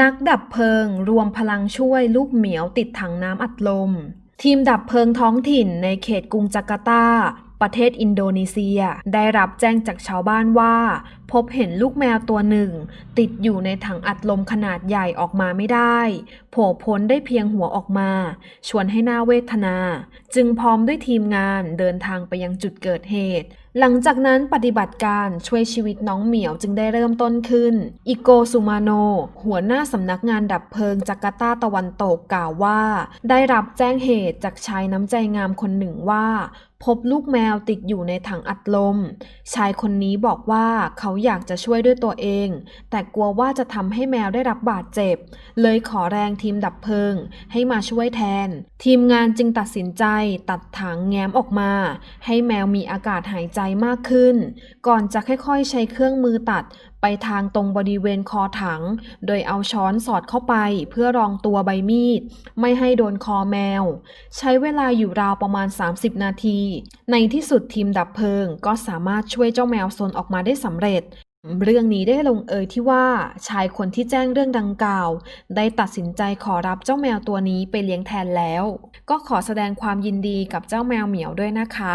นักดับเพลิงรวมพลังช่วยลูกเหมียวติดถังน้ำอัดลม ทีมดับเพลิงท้องถิ่นในเขตกรุงจาการ์ตา ประเทศอินโดนีเซีย ได้รับแจ้งจากชาวบ้านว่า พบเห็นลูกแมวตัวหนึ่ง ติดอยู่ในถังอัดลมขนาดใหญ่ออกมาไม่ได้ โผล่พ้นได้เพียงหัวออกมา ชวนให้หน่าเวทนา จึงพร้อมด้วยทีมงานเดินทางไปยังจุดเกิดเหตุ หลังจากนั้นปฏิบัติการช่วยชีวิตน้องเหมียวจึงได้เริ่มต้นขึ้น อิโกซูมาโน หัวหน้าสำนักงานดับเพลิงจาการ์ตาตะวันตกกล่าวว่า ได้รับแจ้งเหตุจากชายน้ำใจงามคนหนึ่งว่า พบลูกแมวติดอยู่ในถังอัดลม ชายคนนี้บอกว่าเขาอยากจะช่วยด้วยตัวเอง แต่กลัวว่าจะทำให้แมวได้รับบาดเจ็บ เลยขอแรงทีมดับเพลิง ให้มาช่วยแทน ทีมงานจึงตัดสินใจตัดถังแง้มออกมา ให้แมวมีอากาศหายใจมากขึ้น ก่อนจะค่อยๆ ใช้เครื่องมือตัดไปทางตรงบริเวณคอถัง โดยเอาช้อนสอดเข้าไปเพื่อรองตัวใบมีด ไม่ให้โดนคอแมว ใช้เวลาอยู่ราวประมาณ 30 นาที ในที่สุดทีมดับเพลิงก็สามารถช่วยเจ้าแมวซนออกมาได้สำเร็จเรื่องนี้ได้ลงเอยที่ว่าชายคนที่แจ้งเรื่องดังกล่าว ได้ตัดสินใจขอรับเจ้าแมวตัวนี้ไปเลี้ยงแทนแล้ว ก็ขอแสดงความยินดีกับเจ้าแมวเหมียวด้วยนะคะ